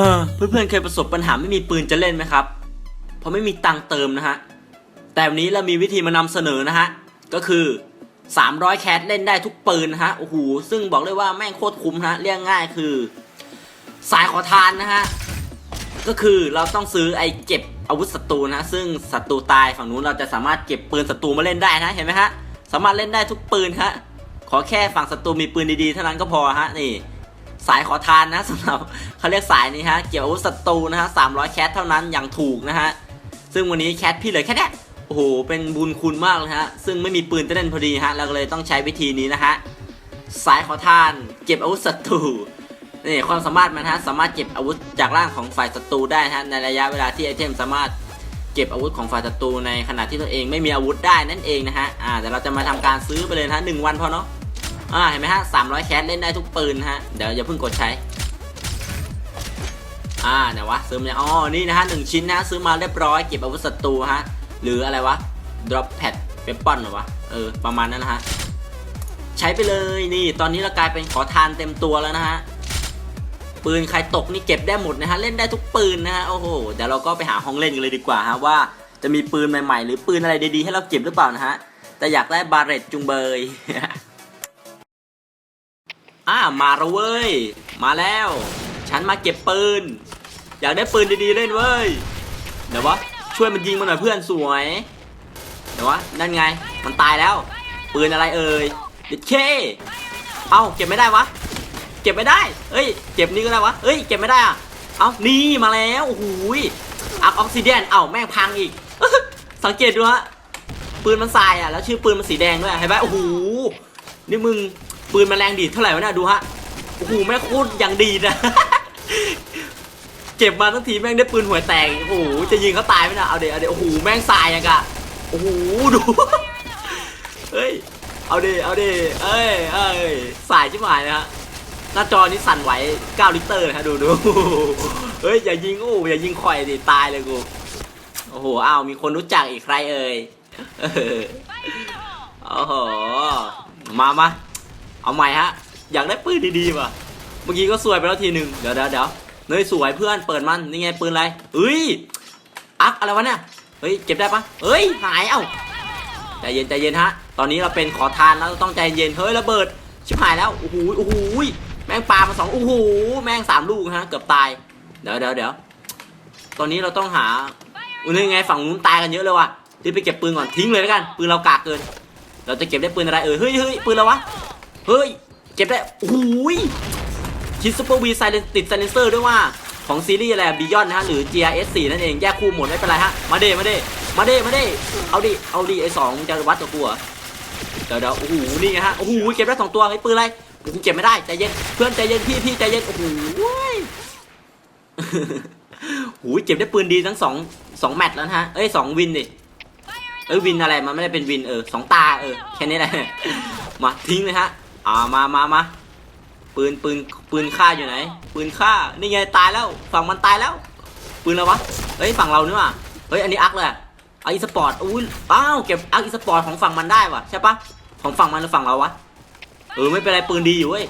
ออเพื่อนๆเคยประสบปัญหาไม่มีปืนจะเล่นไหมครับ เพราะไม่มีตังเติมนะฮะ แต่วันนี้เรามีวิธีมานำเสนอนะฮะ ก็คือ 300 แคสเล่นได้ทุกปืนนะฮะ โอ้โห ซึ่งบอกเลยว่าแม่งโคตรคุ้มนะฮะ เรียกง่ายคือ สายขอทานนะฮะ ก็คือเราต้องซื้อไอ้เก็บอาวุธศัตรูนะ ซึ่งศัตรูตายฝั่งนู้นเราจะสามารถเก็บปืนศัตรูมาเล่นได้นะ เห็นไหมฮะ สามารถเล่นได้ทุกปืนฮะ ขอแค่ฝั่งศัตรูมีปืนดีๆเท่านั้นก็พอฮะ นี่ สายขอทานนะสำหรับเขาเรียกสายนี้ฮะเกี่ยวอาวุธศัตรูนะฮะ300แคสเท่านั้นอย่างถูกนะฮะซึ่งวันนี้แคสพี่เหลยแค่เนี้ยโอ้โหเป็นบุญคุณมากเลยฮะซึ่งไม่มีปืนจะเล่นพอดีฮะเราก็เลยต้องใช้วิธีนี้นะฮะสายขอทานเก็บอาวุธศัตรูนี่ความสามารถมันฮะสามารถเก็บอาวุธจากร่างของฝ่ายศัตรูได้ฮะในระยะเวลาที่ไอเทมสามารถเก็บอาวุธของฝ่ายศัตรูในขณะที่ตัวเองไม่มีอาวุธได้นั่นเองนะฮะอ่าเดี๋ยวเราจะมาทำการซื้อไปเลยนะฮะหนึ่งวันพอเนาะ อ่าเห็นไหมฮะสามร้อยแคสเล่นได้ทุกปืนฮะ เดี๋ยวอย่าเพิ่งกดใช้ อ่าไหนวะซื้อมาอ๋อ นี่นะฮะหนึ่งชิ้นนะซื้อมาเรียบร้อยเก็บอาวุธศัตรูฮะ หรืออะไรวะ drop pad weapon เหรอวะ เออ ประมาณนั้นนะฮะ ใช้ไปเลยนี่ ตอนนี้เรากลายเป็นขอทานเต็มตัวแล้วนะฮะ ปืนใครตกนี่เก็บได้หมดนะฮะ เล่นได้ทุกปืนนะฮะ โอ้โห เดี๋ยวเราก็ไปหาห้องเล่นกันเลยดีกว่าฮะว่าจะมีปืนใหม่ๆ หรือปืนอะไรดีๆ ให้เราเก็บหรือเปล่านะฮะ แต่อยากได้บาเรตจุงเบย อ่ามาแล้วเว้ย มาแล้ว ฉันมาเก็บปืน อยากได้ปืนดีๆเล่นเว้ย เดี๋ยววะ ช่วยมันยิงมันหน่อยเพื่อนสวย เดี๋ยววะ นั่นไง มันตายแล้ว ปืนอะไรเอ่ยเด็ดเค เอ้าเก็บไม่ได้วะ เก็บไม่ได้ เอ้ย เก็บนี่ก็ได้วะ เอ้ย เก็บไม่ได้อะเอ้านี่มาแล้ว โอ้โหอัพออกซิเดนเอ้าแม่งพังอีก สังเกตดูฮะ ปืนมันทรายอะ แล้วชื่อปืนมันสีแดงด้วย เห็นไหมโอ้โห นี่มึง ปืนมันแรงดีเท่าไหร่วะเนี่ยดูฮะโอ้โหแม่โคตรอย่างดีนะ เก็บมาทั้งทีแม่งได้ปืนหัวแตกโอ้โหจะยิงเขาตายไหมนะเอาเดี๋ยวเอาเดี๋ยวโอ้โหแม่งทรายอะกะโอ้โหดูเฮ้ยเอาเดี๋ยวเอาเดี๋ยวเอ้ยเอ้ยสายชิบหายนะฮะหน้าจอนี้สั่นไหว9ลิตรนะฮะดูดูเฮ้ยอย่ายิงโอ้อย่ายิงข่อยดิตายเลยกูโอ้โหอ้าวมีคนรู้จักอีกใครเอ่ยออโอ้โหมามา เอาใหม่ฮะ อยากได้ปืนดีๆว่ะ เมื่อกี้ก็สวยไปแล้วทีหนึ่งเดี๋ยวเดี๋ยวเดี๋ยวเนยสวยเพื่อนเปิดมันนี่ไงปืนอะไรเอ้ยอักอะไรวะเนี่ยเฮ้ยเก็บได้ปะเฮ้ยหายเอ้าใจเย็นใจเย็นฮะ ตอนนี้เราเป็นขอทานแล้วเราต้องใจเย็นเฮ้ยระเบิด ชิบหายแล้วโอ้โหโอ้โหแม่งปามาสองโอ้โหแม่งสามลูกฮะเกือบตายเดี๋ยวเดี๋ยวเดี๋ยวตอนนี้เราต้องหาอุ้ยนี่ไงฝั่งนู้นตายกันเยอะเลยว่ะรีบไปเก็บปืนก่อนทิ้งเลยแล้วกันปืนเรากากเกิน เราจะเก็บได้ปืนอะไรเออเฮ้ยเฮ้ยปืนอะไรวะ เฮ้ย เก็บได้โอ้โหชิดซูเปอร์วีไซเลนติดไซเลนเซอร์ด้วยว่าของซีรีส์อะไรบิยอนนะฮะ หรือ GRS 4นั่นเอง แยกคู่หมดไม่เป็นไรฮะ มาเด้มาเด้มาเด้มาเด้เอาดิ เอาดิ ไอ้สองจะวัดกับกูเหรอเดี๋ยวเดี๋ยวโอ้โห นี่ไงฮะ โอ้โห เก็บได้สองตัวไอ้ปืนอะไรโอ้โหเก็บไม่ได้ ใจเย็น เพื่อนใจเย็นพี่พี่ใจเย็น โอ้โหหูยเก็บได้ปืนดีทั้งสองสองแมตช์แล้วนะฮะ เอ้ยสองวินดิ เอ้ยวินอะไร มันไม่ได้เป็นวินเออสองตาเออแค่นี้แหละ มาทิ้งเลยฮะ อ่ามามามาปืนปืนปืนฆ่าอยู่ไหน ปืนฆ่านี่ไงตายแล้ว ฝั่งมันตายแล้ว ปืนอะไรวะเฮ้ยฝั่งเรานี่ว่ะเฮ้ยอันนี้อักเลยอักอีสปอร์ตอุ้ยอ้าวเก็บอักอีสปอร์ตของฝั่งมันได้ว่ะใช่ปะของฝั่งมันหรือฝั่งเราวะเออไม่เป็นไรปืนดีอยู่เว้ย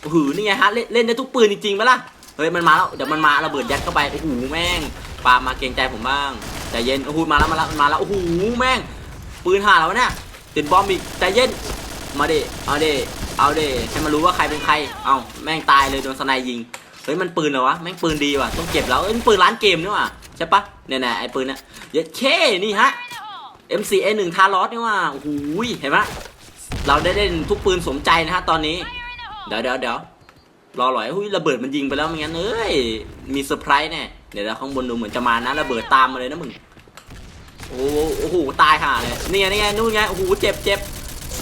โอ้โหนี่ไงฮะเล่นเล่นได้ทุกปืนจริงๆไหมล่ะเฮ้ยมันมาแล้วเดี๋ยวมันมาระเบิดยัดเข้าไปโอ้โหแม่งปามาเกรงใจผมบ้างใจเย็นโอ้โหมาแล้วมาแล้วมาแล้วโอ้โหแม่งปืนห่าแล้วเนี่ยติดบอมอีกใจเย็น มาเดเอาเดเอาเดให้มันรู้ว่าใครเป็นใคร เอาแม่งตายเลยโดนสไนยิง เฮ้ยมันปืนเหรอวะ แม่งปืนดีว่ะ ต้องเก็บแล้ว เอ้ยมันปืนร้านเกมนี่ว่ะใช่ปะเนี่ยๆไอ้ปืนเนี่ยเย็ดเคนี่ฮะ MCA 1 ทารอสนี่ว่ะโอ้โหเห็นไหมเราได้เล่นทุกปืนสมใจนะฮะตอนนี้ เดี๋ยวเดี๋ยวเดี๋ยวรอหน่อยหุ้ยระเบิดมันยิงไปแล้วไม่งั้นเอ้ย มีเซอร์ไพรส์แน่ เดี๋ยวเราข้างบนดูเหมือนจะมานะระเบิดตามมาเลยนะมึง โอ้โหโอ้โหตายห่าเลยนี่ไงนี่ไงนู่นไง โอ้โหเจ็บเจ็บ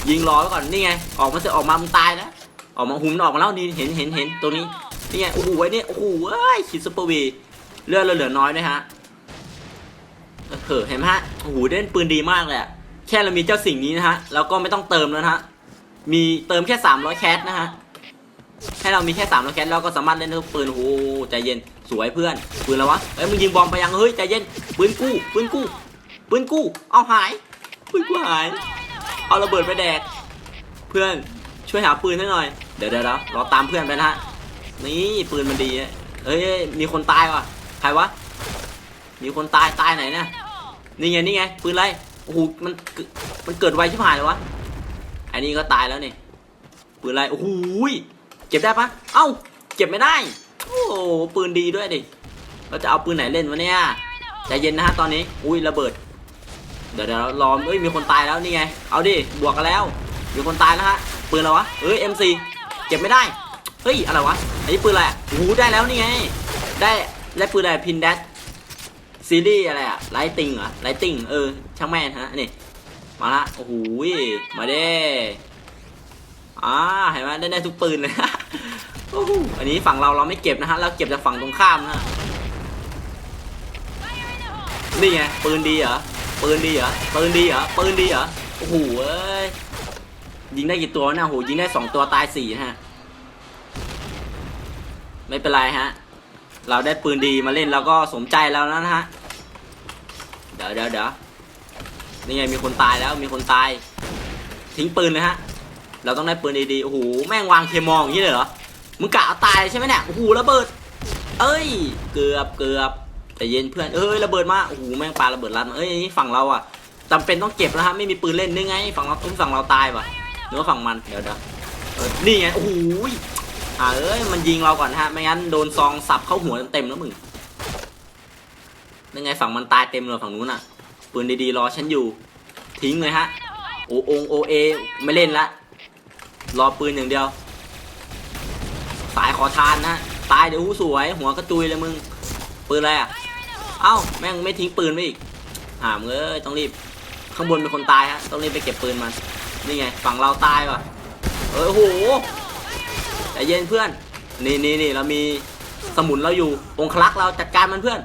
ยิงรอไว้ก่อนนี่ไง ออกมาจะออกมามึงตายนะออกมาหุ่มนออกมาแล้วนี่เห็นเห็นเห็นตัวนี้นี่ไงโอ้โหไว้เนี่ยโอ้โหเอ้ยคิดซุปเปอร์วีเลือดเราเหลือน้อยด้วยฮะเออเห็นไหมฮะโอ้โหเล่นปืนดีมากเลยอะแค่เรามีเจ้าสิ่งนี้นะฮะเราก็ไม่ต้องเติมแล้วนะฮะมีเติมแค่300แคสนะฮะให้เรามีแค่สามแคสเราก็สามารถเล่นด้ทุกปืนโอ้โหใจเย็นสวยเพื่อนปืนแล้ววะเอ้ยมึงยิงบอมไปยังเฮ้ยใจเย็นปืนกู้ปืนกู้ปืนกู้เอาหายปืนกู้หาย เอาระเบิดไปแดก เพื่อนช่วยหาปืนให้หน่อยเดี๋ยวเดี๋ยวเดี๋ยวเราตามเพื่อนไปนะฮะ นี่ปืนมันดีเอ้ยมีคนตายว่ะ ใครวะ มีคนตายตายไหนเนี่ย นี่ไงนี่ไงปืนไร โอ้โหมันมันเกิดไวชิบหายเลยวะ อันนี้ก็ตายแล้วนี่ ปืนไร โอ้โหเก็บได้ปะเอ้า เก็บไม่ได้ โอ้โหปืนดีด้วยดิ เราจะเอาปืนไหนเล่นวะเนี่ย ใจเย็นนะฮะตอนนี้ อุ้ยระเบิด เดี๋ยวเดี๋ยวรอเอ้ยมีคนตายแล้วนี่ไง เอาดิ บวกกันแล้ว มีคนตายแล้วฮะ ปืนอะไรวะ เอ้ย MC เก็บไม่ได้ เฮ้ย อะไรวะ อันนี้ปืนอะไรอะโอ้โหได้แล้วนี่ไง ได้ได้ปืนอะไรพินแดดซีรีส์อะไรอะไลติงเหรอไลติงเออ ช่างแม่นฮะ นี่ มาละ โอ้โห มาเด้อ่าเห็นไหมได้ได้ทุกปืนเลยโอ้โหอันนี้ฝั่งเราเราไม่เก็บนะฮะ เราเก็บจากฝั่งตรงข้ามนะฮะนี่ไงปืนดีเหรอ ปืนดีเหรอปืนดีเหรอปืนดีเหรอโอ้โหเอ้ยยิงได้กี่ตัวเนี่ยโอ้โหยิงได้สองตัวตายสี่ฮะไม่เป็นไรฮะ เราได้ปืนดีมาเล่นเราก็สมใจแล้วนะฮะเดี๋ยวเดี๋ยวเดี๋ยวนี่ไงมีคนตายแล้วมีคนตาย ทิ้งปืนเลยฮะ เราต้องได้ปืนดีๆโอ้โหแม่งวางเคมองอย่างนี้เลยเหรอมึงกะเอาตายใช่ไหมเนี่ยโอ้โหระเบิด เอ้ย เกือบเกือบ แต่เย็นเพื่อนเอ้ยระเบิดมาโอ้โหแม่งปาระเบิดลัดมาเอ้ยนี่ฝั่งเราอะจำเป็นต้องเก็บแล้วฮะไม่มีปืนเล่นนึกไงฝั่งเราฝั่งเราตายว่ะหรือว่าฝั่งมันเดี๋ยวเดี๋ยวนี่ไงโอ้โหอ่าเอ้ยมันยิงเราก่อนนะฮะไม่งั้นโดนซองสับเข้าหัวเต็มๆแล้วมึงยังไงฝั่งมันตายเต็มเลยฝั่งนู้นอะปืนดีๆรอฉันอยู่ทิ้งเลยฮะโอองโอเอไม่เล่นละรอปืนอย่างเดียว สายขอทานนะตายเดี๋ยวหูสวย หัวกระจุยเลยมึงปืนอะไรอะ เอ้าแม่งไม่ทิ้งปืนไว้อีกหามเอ้ยต้องรีบข้างบนเป็นคนตายฮะต้องรีบไปเก็บปืนมันนี่ไงฝั่งเราตายว่ะเออโอ้โหใจเย็นเพื่อนนี่นี่นี่เรามีสมุนเราอยู่องคลักษ์เราจัดการมันเพื่อน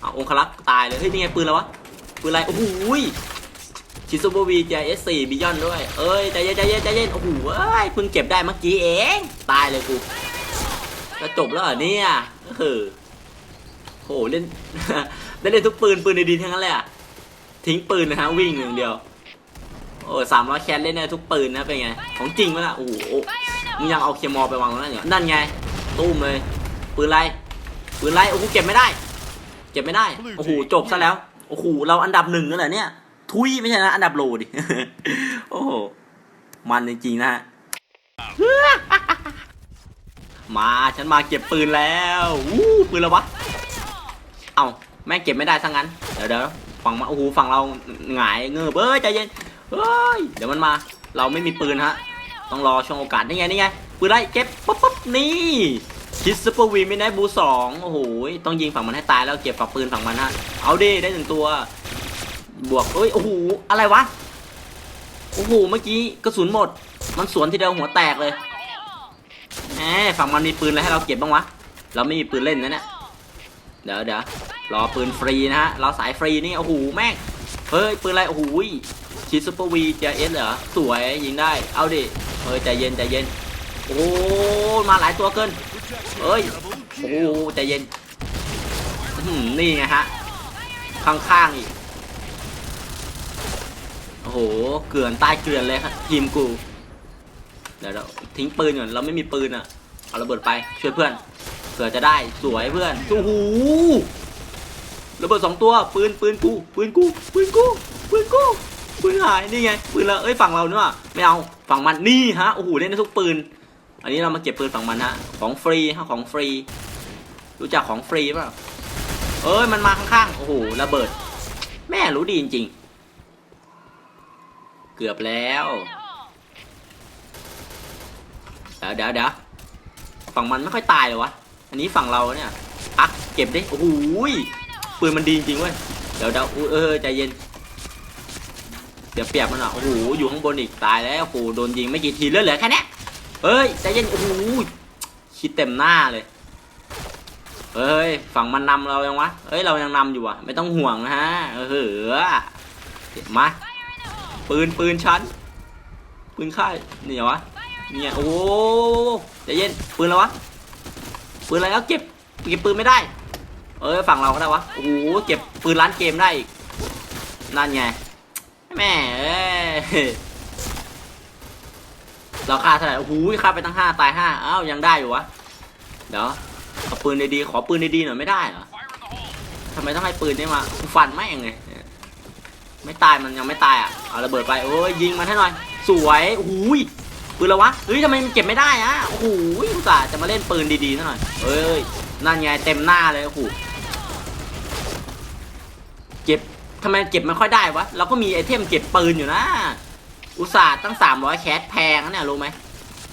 เอาองคลักษ์ตายเลยเฮ้ยนี่ไงปืนแล้ววะปืนอะไรโอ้โหยชิซูโบวีเจเอสสี่บิยอนด้วย เอ้ยใจเย็นใจเย็นใจเย็นโอ้โหเอ้ยเพิ่งเก็บได้เมื่อกี้เอง ตายเลยกูจะจบแล้วเหรอเนี่ยเออ โหเล่น ได้เล่นทุกปืนปืนดีๆทั้งนั้นเลยอะทิ้งปืนนะฮะวิ่งอย่างเดียว โอ้สามร้อยแคสเล่นได้ทุกปืนนะเป็นไง ของจริงไหมล่ะโอ้โหมึงยังเอาเคมอไปวางตรงนั้นอยู่นั่นไงตุ้มเลยปืนไรปืนไรโอ้โหเก็บไม่ได้ เก็บไม่ได้โอ้โหจบซะแล้วโอ้โหเราอันดับหนึ่งนั่นแหละเนี่ย ทุยไม่ใช่นะอันดับโลดิโอ้โหมันจริงๆนะฮะมาฉันมาเก็บปืนแล้วอู้ปืนแล้ววะ เอาแม่งเก็บไม่ได้ทั้งนั้น เดี๋ยวเดี๋ยวฝั่งมาโอ้โหฝั่งเราหงายเงือบเอ้ยใจเย็นเฮ้ยเดี๋ยวมันมา เราไม่มีปืนฮะ ต้องรอช่วงโอกาสนี่ไงนี่ไงปืนไรเก็บปุ๊บปุ๊บนี่คิดซูเปอร์วีไม่ได้บูสองโอ้โหต้องยิงฝั่งมันให้ตายแล้วเก็บฝักปืนฝั่งมันฮะเอาดิได้หนึ่งตัว บวกเอ้ยโอ้โหอะไรวะโอ้โหเมื่อกี้กระสุนหมด มันสวนทีเดียวหัวแตกเลยแหมฝั่งมันมีปืนอะไรให้เราเก็บบ้างวะเราไม่มีปืนเล่นนะเนี่ยเดี๋ยวเดี๋ยว รอปืนฟรีนะฮะเราสายฟรีนี่โอ้โหแม่งเฮ้ยปืนอะไรโอ้โหชีซูเปอร์วีเจเอสเหรอสวยยิงได้เอาดิเฮ้ยใจเย็นใจเย็นโอ้มาหลายตัวเกินเฮ้ยโอ้ใจเย็นนี่ไงฮะข้างๆอีกโอ้โหเกลื่อนใต้เกลื่อนเลยครับทีมกูเดี๋ยวเราทิ้งปืนก่อนเราไม่มีปืนอะเอาระเบิดไปช่วยเพื่อนเผื่อจะได้สวยเพื่อนโอ้โห ระเบิดสองตัวปืนปืนกูปืนกูปืนกูปืนกูปืนหายนี่ไงปืนเราเอ้ยฝั่งเราเนอะไม่เอาฝั่งมันนี่ฮะโอ้โหเล่นได้ทุกปืน อันนี้เรามาเก็บปืนฝั่งมันฮะของฟรีฮะของฟรี รู้จักของฟรีเปล่าเอ้ยมันมาข้างๆโอ้โหระเบิด แม่รู้ดีจริง ๆ เกือบแล้วเดี๋ยวเดี๋ยวเดี๋ยวฝั่งมันไม่ค่อยตายเลยวะอันนี้ฝั่งเราเนี่ยพักเก็บไดิโอ้โหย ปืนมันดีจริงเว้ย เดี๋ยวเดี๋ยวอุ๊ยเออใจเย็น เดี๋ยวเปียบมันอะ โอ้โห อยู่ข้างบนอีกตายแล้วโอ้โหโดนยิงไม่กี่ทีเลือดเหลือแค่เนี้เฮ้ย ใจเย็น โอ้โหคิดเต็มหน้าเลย เฮ้ย ฝั่งมันนำเรายังวะ เฮ้ย เรายังนำอยู่อะ ไม่ต้องห่วงนะฮะ เออเหอะมา ปืนปืนชั้น ปืนค่ายนี่เหรอวะเนี่ยโอ้ใจเย็น ปืนแล้ววะ ปืนอะไรแล้วเก็บ เก็บปืนไม่ได้ เอ้ยฝั่งเราก็ได้วะโอ้โหเก็บปืนร้านเกมได้อีกนั่นไงแม่เอ้ยเราฆ่าเท่าไหร่โอ้โหฆ่าไปตั้งห้าตายห้าอ้าวยังได้อยู่วะเดี๋ยวเอาปืนดีๆขอปืนดีๆหน่อยไม่ได้เหรอทำไมต้องให้ปืนได้มาฟันแม่งเลยไม่ตายมันยังไม่ตายอะเอาระเบิดไปโอ้ยยิงมันให้หน่อย สวยโอ้โหยปืนล้วะเฮ้ยทำไมมันเก็บไม่ได้อะโอ้โหอุตส่าห์จะมาเล่นปืนดีๆซะหน่อยเอ้ยนั่นไงเต็มหน้าเลยโอ้โห เก็บทำไมเก็บไม่ค่อยได้วะ เราก็มีไอเทมเก็บปืนอยู่นะ อุตส่าห์ตั้ง300แคสแพงนะเนี่ยรู้ไหม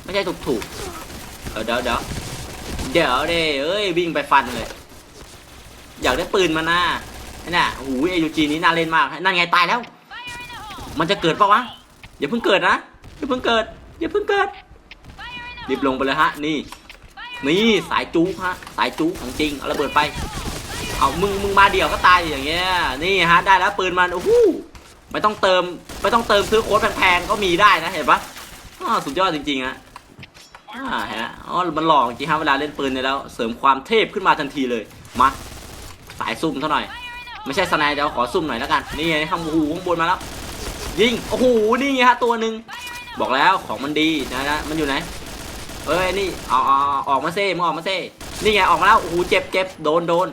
ไม่ใช่ถูกๆเออเดี๋ยวเดี๋ยวเดี๋ยวเด้เอ้ยวิ่งไปฟันเลย อยากได้ปืนมานะเนี่ยโอ้โหเอยูจีนี้น่าเล่นมาก นั่นไงตายแล้ว มันจะเกิดปะวะอย่าเพิ่งเกิดนะอย่าเพิ่งเกิดอย่าเพิ่งเกิดรีบลงไปเลยฮะ นี่ นี่สายจู๊ฮะ สายจู๊ของจริง เอาระเบิดไป เอามึงมึงมาเดี่ยวก็ตายอย่างเงี้ยนี่ฮะได้แล้วปืนมันโอ้โหไม่ต้องเติมไม่ต้องเติมซื้อโค้ดแพงๆก็มีได้นะเห็นปะอ้าวสุดยอดจริงๆอะอ่าฮะอ๋อมันหลอกจริงฮะเวลาเล่นปืนเนี่ยแล้วเสริมความเทพขึ้นมาทันทีเลยมาสายซุ่มเท่าหน่อยไม่ใช่สไนเดี๋ยวขอซุ่มหน่อยแล้วกันนี่ไงข้างหูข้างบนมาแล้วยิงโอ้โหนี่ไงฮะตัวหนึ่งบอกแล้วของมันดีนะนะมันอยู่ไหนเอ้ยนี่อาเอาเอาออกมาเซ่มึงออกมาเซ่นี่ไงออกมาแล้วโอ้โหเจ็บเจ็บโดนโดน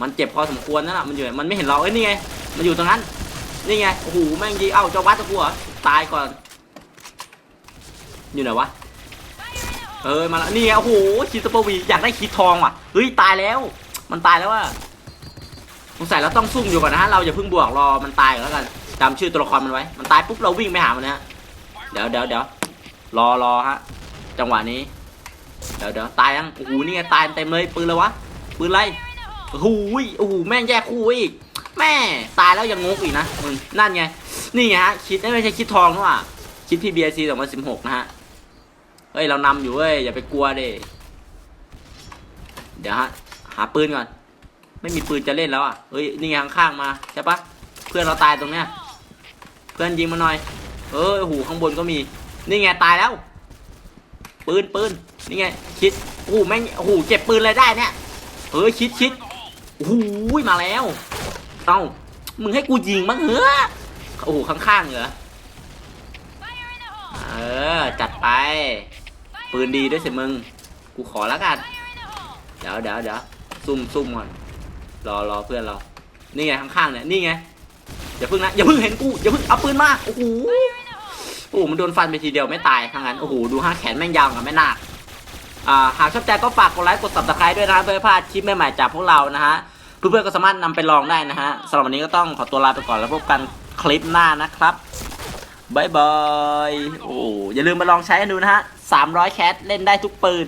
มันเจ็บพอสมควรนั่นแหละมันอยู่มันไม่เห็นเราเอ้ยนี่ไง มันอยู่ตรงนั้น นี่ไงโอ้โหแม่งยิงเอ้าเจะวัดตะกูเหรอตายก่อน อยู่ไหนวะเอ้ยมาแล้วนี่ไงโอ้โหคิดสปอร์วีอยากได้คิดทองว่ะเฮ้ยตายแล้ว มันตายแล้วว่ะสงสัยเราต้องซุ่มอยู่ก่อนนะฮะเราอย่าเพิ่งบวกรอมันตายก่อนแล้วกันจำชื่อตัวละครมันไว้ มันตายปุ๊บเราวิ่งไปหามันนะฮะเดี๋ยวเดี๋ยวเดี๋ยวรอรอฮะจังหวะนี้ เดี๋ยวเดี๋ยวตายยังโอ้โหนี่ไงตายเต็มเลยปืนเลยวะปืนไร หูยโอ้โหแม่งแยกคู่อีก แม่ตายแล้วยังงกอีกนะมึงนั่นไง นี่ไงฮะ คิดไม่ใช่คิดทองนะว่ะคิดพีบีไอซีสองพันสิบหกนะฮะ เฮ้ย เรานำอยู่เว้ย อย่าไปกลัวเด้เดี๋ยวฮะ หาปืนก่อน ไม่มีปืนจะเล่นแล้วอะ เฮ้ย นี่ไงข้างๆมาใช่ปะเพื่อนเราตายตรงเนี้ย เพื่อนยิงมาหน่อย เออโอ้โหข้างบนก็มี นี่ไงตายแล้ว ปืนปืนนี่ไง คิดโอ้โหแม่งโอ้โหเก็บปืนอะไรได้เนี่ยเฮ้ยคิดคิด โอ้โหมาแล้ว เอ้า มึงให้กูยิงบ้งเหรอโอ้โหข้างๆเหรอ เออ จัดไป ปืนดีด้วยสิมึง กูขอแล้วกัน เดี๋ยวเดี๋ยวเดี๋ยวซุ่มซุ่มก่อน รอรอเพื่อนเรา นี่ไงข้างๆเนี่ย นี่ไง อย่าเพิ่งนะ อย่าเพิ่งเห็นกู อย่าเพิ่งเอาปืนมา โอ้โห โอ้โห มันโดนฟันไปทีเดียวไม่ตายทั้งนั้น โอ้โห ดูห้าแขนแม่งยาวกับแม่นาคอ่าหากชอบใจก็ฝากกดไลค์กด subscribe ด้วยนะเพื่อพลาดคลิปใหม่ๆจากพวกเรานะฮะ เพื่อนๆก็สามารถนำไปลองได้นะฮะสำหรับวันนี้ก็ต้องขอตัวลาไปก่อนแล้วพบกันคลิปหน้านะครับบายบาย โอ้อย่าลืมมาลองใช้กันดูนะฮะ 300 แคสเล่นได้ทุกปืน